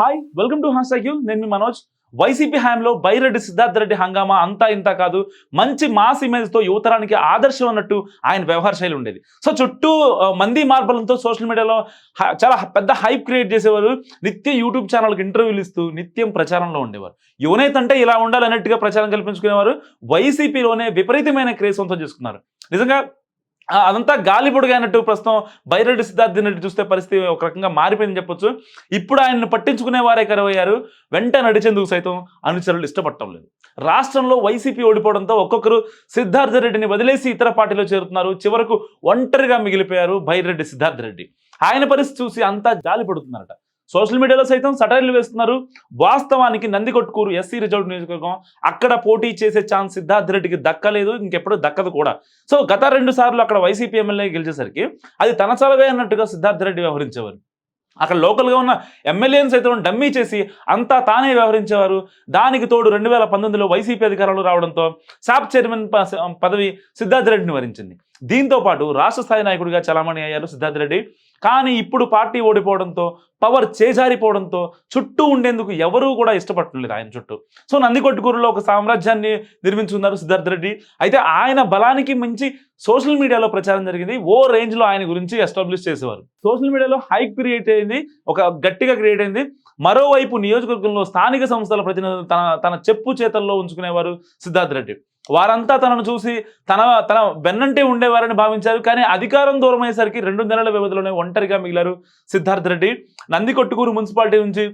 Hi welcome to హాస్ యూ నేను మీ మనోజ్. వైసీపీ హయాంలో బైరెడ్డి సిద్ధార్థ రెడ్డి హంగామా అంతా ఇంత కాదు. మంచి మాస్ ఇమేజ్తో యువతరానికి ఆదర్శం అన్నట్టు ఆయన వ్యవహార శైలి ఉండేది. సో చుట్టూ మంది మార్బలంతో సోషల్ మీడియాలో చాలా పెద్ద హైప్ క్రియేట్ చేసేవారు. నిత్యం యూట్యూబ్ ఛానల్కి ఇంటర్వ్యూలు ఇస్తూ నిత్యం ప్రచారంలో ఉండేవారు. యువనేత అంటే ఇలా ఉండాలన్నట్టుగా ప్రచారం కల్పించుకునేవారు. వైసీపీలోనే విపరీతమైన క్రేజ్ సొంతం చేసుకున్నారు. నిజంగా అదంతా గాలిపొడిగా ప్రస్తుతం బైరెడ్డి సిద్ధార్థి రెడ్డి చూస్తే పరిస్థితి ఒక రకంగా మారిపోయిందని చెప్పొచ్చు. ఇప్పుడు ఆయన్ని పట్టించుకునే వారే కరువయ్యారు. వెంట నడిచేందుకు సైతం అనుచరులు ఇష్టపడటం లేదు. రాష్ట్రంలో వైసీపీ ఓడిపోవడంతో ఒక్కొక్కరు సిద్ధార్థ రెడ్డిని వదిలేసి ఇతర పార్టీలో చేరుతున్నారు. చివరకు ఒంటరిగా మిగిలిపోయారు బైరెడ్డి సిద్ధార్థ రెడ్డి. ఆయన పరిస్థితి చూసి అంతా జాలి పడుతున్నారట. సోషల్ మీడియాలో సైతం సటైర్లు వేస్తున్నారు. వాస్తవానికి నందికొట్కూరు ఎస్సీ రిజర్వ్ నియోజకవర్గం అక్కడ పోటీ చేసే ఛాన్స్ సిద్ధార్థ రెడ్డికి దక్కలేదు ఇంకెప్పుడు దక్కదు కూడా. సో గత రెండు సార్లు అక్కడ వైసీపీ ఎమ్మెల్యే గెలిచేసరికి అది తన చలవే అన్నట్టుగా సిద్ధార్థ రెడ్డి వ్యవహరించేవారు. అక్కడ లోకల్గా ఉన్న ఎమ్మెల్యేని సైతం డమ్మీ చేసి అంతా తానే వ్యవహరించేవారు. దానికి తోడు రెండు వేల పంతొమ్మిదిలో వైసీపీ అధికారంలో రావడంతో సాప్ చైర్మన్ పదవి సిద్ధార్థ రెడ్డిని వరించింది. దీంతో పాటు రాష్ట్ర స్థాయి నాయకుడిగా చలామణి అయ్యారు సిద్ధార్థ రెడ్డి. కానీ ఇప్పుడు పార్టీ ఓడిపోవడంతో పవర్ చేజారిపోవడంతో చుట్టూ ఉండేందుకు ఎవరూ కూడా ఇష్టపడలేదు ఆయన చుట్టూ. సో నందికొట్టుకూరులో ఒక సామ్రాజ్యాన్ని నిర్మించుకున్నారు సిద్ధార్థ రెడ్డి. అయితే ఆయన బలానికి మించి సోషల్ మీడియాలో ప్రచారం జరిగింది. ఓ రేంజ్లో ఆయన గురించి ఎస్టాబ్లిష్ చేసేవారు. సోషల్ మీడియాలో హైక్ క్రియేట్ అయింది ఒక గట్టిగా క్రియేట్ అయింది. మరోవైపు నియోజకవర్గంలో స్థానిక సంస్థల ప్రతినిధులు తన తన చెప్పు చేతల్లో ఉంచుకునేవారు సిద్ధార్థ రెడ్డి. వారంతా తనను చూసి తన తన వెన్నంటే ఉండేవారని భావించారు. కానీ అధికారం దూరం అయ్యేసరికి రెండు నెలల వ్యవధిలోనే ఒంటరిగా మిగిలారు సిద్ధార్థ రెడ్డి. నందికొట్టుకూరు మున్సిపాలిటీ నుంచి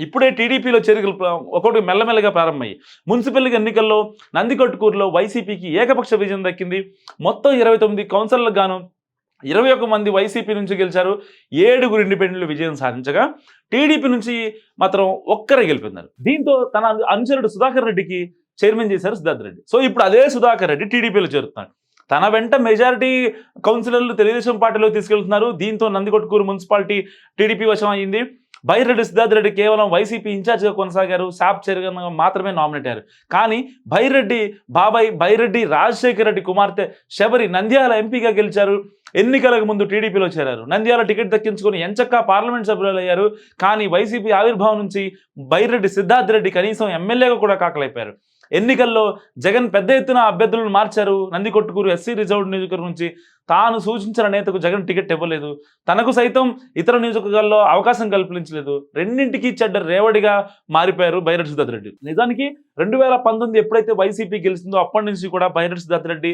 ఇప్పుడే టీడీపీలో చేరికలు ఒకటి మెల్లమెల్లగా ప్రారంభమయ్యాయి. మున్సిపల్ ఎన్నికల్లో నందికొట్టుకూరులో వైసీపీకి ఏకపక్ష విజయం దక్కింది. మొత్తం ఇరవై తొమ్మిది కౌన్సిలర్లకు గాను ఇరవై ఒక్క మంది వైసీపీ నుంచి గెలిచారు. ఏడుగురు ఇండిపెండెంట్లు విజయం సాధించగా టీడీపీ నుంచి మాత్రం ఒక్కరే గెలిపిందారు. దీంతో తన అనుచరుడు సుధాకర్ రెడ్డికి చైర్మన్ చేశారు సిద్ధార్థ రెడ్డి. సో ఇప్పుడు అదే సుధాకర్ రెడ్డి టీడీపీలో చేరుతున్నాడు. తన వెంట మెజారిటీ కౌన్సిలర్లు తెలుగుదేశం పార్టీలో తీసుకెళ్తున్నారు. దీంతో నందికొట్కూరు మున్సిపాలిటీ టీడీపీ వశం అయింది. బైరెడ్డి సిద్ధార్థ రెడ్డి కేవలం వైసీపీ ఇన్ఛార్జ్గా కొనసాగారు. సాప్ చైర్మన్ మాత్రమే నామినేట్ అయ్యారు. కానీ బైరెడ్డి బాబాయ్ బైరెడ్డి రాజశేఖర రెడ్డి కుమార్తె శబరి నంద్యాల ఎంపీగా గెలిచారు. ఎన్నికలకు ముందు టీడీపీలో చేరారు. నంద్యాల టికెట్ దక్కించుకొని ఎంచక్కా పార్లమెంట్ సభ్యులు అయ్యారు. కానీ వైసీపీ ఆవిర్భావం నుంచి బైరెడ్డి సిద్ధార్థ రెడ్డి కనీసం ఎమ్మెల్యేగా కూడా కాకలైపోయారు. ఎన్నికల్లో జగన్ పెద్ద ఎత్తున అభ్యర్థులను మార్చారు. నందికొట్టుకూరు ఎస్సీ రిజర్వ్ నియోజకవర్గం నుంచి తాను సూచించిన నేతకు జగన్ టికెట్ ఇవ్వలేదు. తనకు సైతం ఇతర నియోజకవర్గాల్లో అవకాశం కల్పించలేదు. రెండింటికి చెడ్డ రేవడిగా మారిపోయారు బైరెడ్డి రెడ్డి. నిజానికి రెండు వేల పంతొమ్మిది ఎప్పుడైతే వైసీపీ గెలిచిందో అప్పటి నుంచి కూడా బైరెడ్డి సిద్ధార్థ రెడ్డి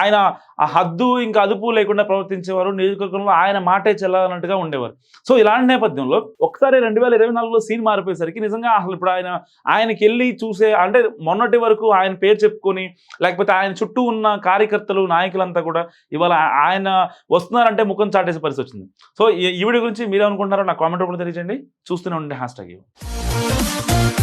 ఆయన ఆ హద్దు ఇంకా అదుపు లేకుండా ప్రవర్తించేవారు నియోజకవర్గంలో ఆయన మాటే చెల్లాలన్నట్టుగా ఉండేవారు. సో ఇలాంటి నేపథ్యంలో ఒకసారి రెండు వేల ఇరవై నాలుగులో సీన్ మారిపోయేసరికి నిజంగా అసలు ఇప్పుడు ఆయన ఆయనకి వెళ్ళి చూసే అంటే మొన్నటి వరకు ఆయన పేరు చెప్పుకొని లేకపోతే ఆయన చుట్టూ ఉన్న కార్యకర్తలు నాయకులంతా కూడా ఇవాళ ఆయన వస్తున్నారంటే ముఖం చాటేసే పరిస్థితి వచ్చింది. సో ఈవిడ గురించి మీరేమనుకుంటున్నారో నా కామెంట్ రూపంలో తెలియజేయండి. చూస్తూనే ఉండే హ్యాష్ ట్యాగ్